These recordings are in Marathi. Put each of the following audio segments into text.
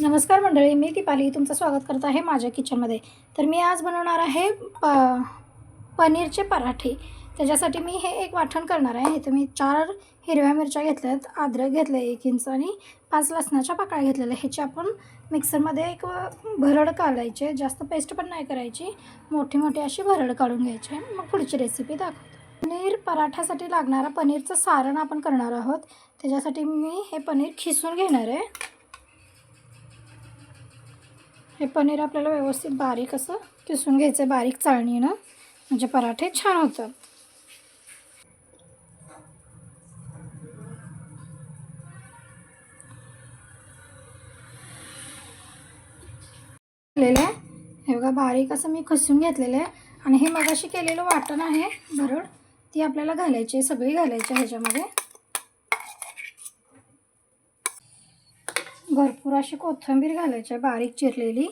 नमस्कार मंडळी मी दीपाली. तुमचं स्वागत करत आहे माझ्या किचनमध्ये. तर मी आज बनवणार आहे प पनीरचे पराठे. त्याच्यासाठी मी हे एक वाटण करणार आहे. इथं मी चार हिरव्या मिरच्या घेतल्यात अद्रक घेतलं आहे एक इंच आणि पाच लसणाच्या पाकळ्या घेतलेल्या. ह्याची आपण मिक्सरमध्ये एक भरड काढायचे जास्त पेस्ट पण नाही करायची. मोठी मोठी अशी भरड काढून घ्यायची मग पुढची रेसिपी दाखवते. पनीर पराठ्यासाठी लागणारा पनीरचं सारण आपण करणार आहोत. त्याच्यासाठी मी हे पनीर खिसून घेणार आहे. हे पनीर आपल्याला व्यवस्थित बारीक असं किसून घ्यायचं बारीक चाळणीनं. म्हणजे पराठे छान होतात. आहे. हे बघा बारीक असं मी खसून घेतलेलं आहे. आणि हे मगाशी केलेलं वाटण आहे भरड ती आपल्याला घालायची आहे सगळी घालायची आहे ह्याच्यामध्ये. भरपूर अशी कोथिंबीर घालायची आहे बारीक चिरलेली.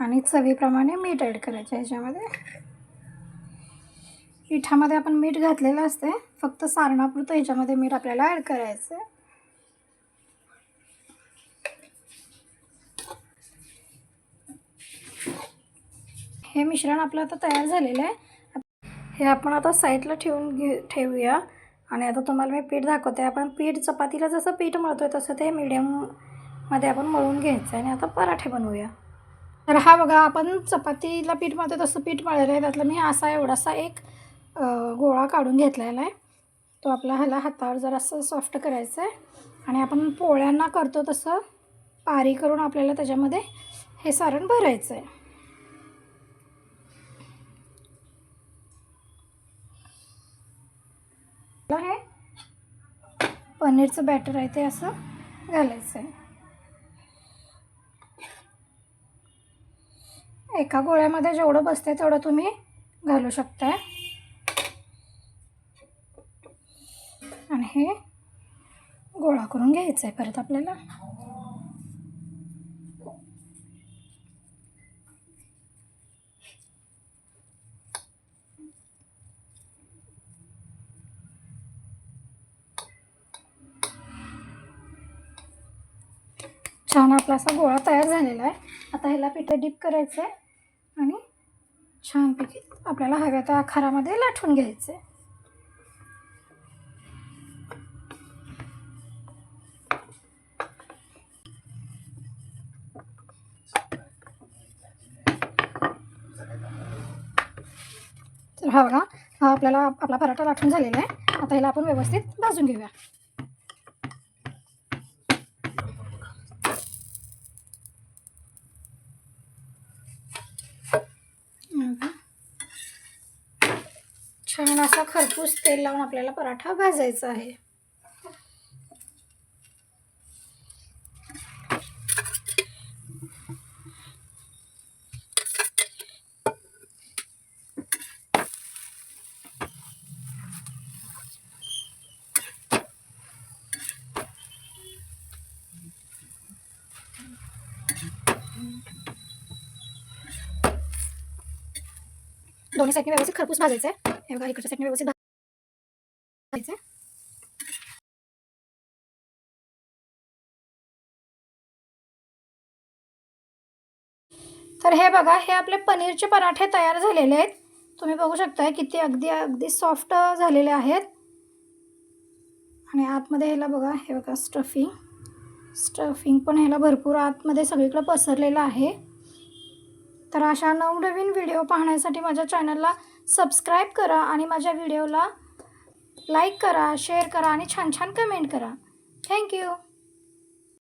आणि चवीप्रमाणे मीठ ॲड करायचं ह्याच्यामध्ये पिठामध्ये आपण मीठ घातलेलं असते फक्त सारणापुरतं ह्याच्यामध्ये मीठ आपल्याला ॲड करायचं आहे हे मिश्रण आपलं आता तयार झालेलं आहे. हे आपण आता साईडला ठेवून घे ठेवूया. आणि आता तुम्हाला मी पीठ दाखवते. आपण पीठ चपातीला जसं पीठ मळतो आहे तसं ते मीडियममध्ये आपण मळून घ्यायचं आहे आणि आता पराठे बनवूया. तर हा बघा आपण चपातीला पीठ मळतो तसं पीठ मळलेलं आहे. त्यातलं मी असा एवढासा एक गोळा काढून घेतलेला आहे. तो आपला ह्याला हातावर जरासं सॉफ्ट करायचं आहे आणि आपण पोळ्यांना करतो तसं पारी करून आपल्याला त्याच्यामध्ये हे सारण भरायचं आहे हे पनीरचं बॅटर आहे ते असं घालायचं आहे. एका गोळ्यामध्ये जेवढं बसते तेवढं तुम्ही घालू शकताय. आणि हे गोळा करून घ्यायचं आहे परत आपल्याला. छान आपला असा गोळा तयार झालेला आहे. आता ह्याला पिठं डीप करायचं आहे आणि छानपैकी आपल्याला हव्या त्या आखारामध्ये लाटून घ्यायचं आहे तर हा बघा हा आपल्याला आपला पराठा लाटून झालेला आहे. आता ह्याला आपण व्यवस्थित भाजून घेऊया छान असा खरपूस तेल लावून आपल्याला पराठा भाजायचा आहे. दोन्ही साईडने व्यवस्थित खरपूस भाजायचं आहे. हे बघा इकडच्या साईडने व्यवस्थित भाजायचं तर हे बघा हे आपले पनीरचे पराठे तयार झालेले आहेत. तुम्ही बघू शकताय किती अगदी अगदी सॉफ्ट झालेले आहेत. आणि आतमध्ये ह्याला बघा हे बघा स्टफिंग स्टफिंग पण ह्याला भरपूर आतमध्ये सगळीकडं पसरलेलं आहे. तर अशा नवनवीन व्हिडिओ पाहण्यासाठी माझ्या चॅनलला सबस्क्राईब करा आणि माझ्या व्हिडिओला लाईक करा शेअर करा आणि छान छान कमेंट करा. थँक्यू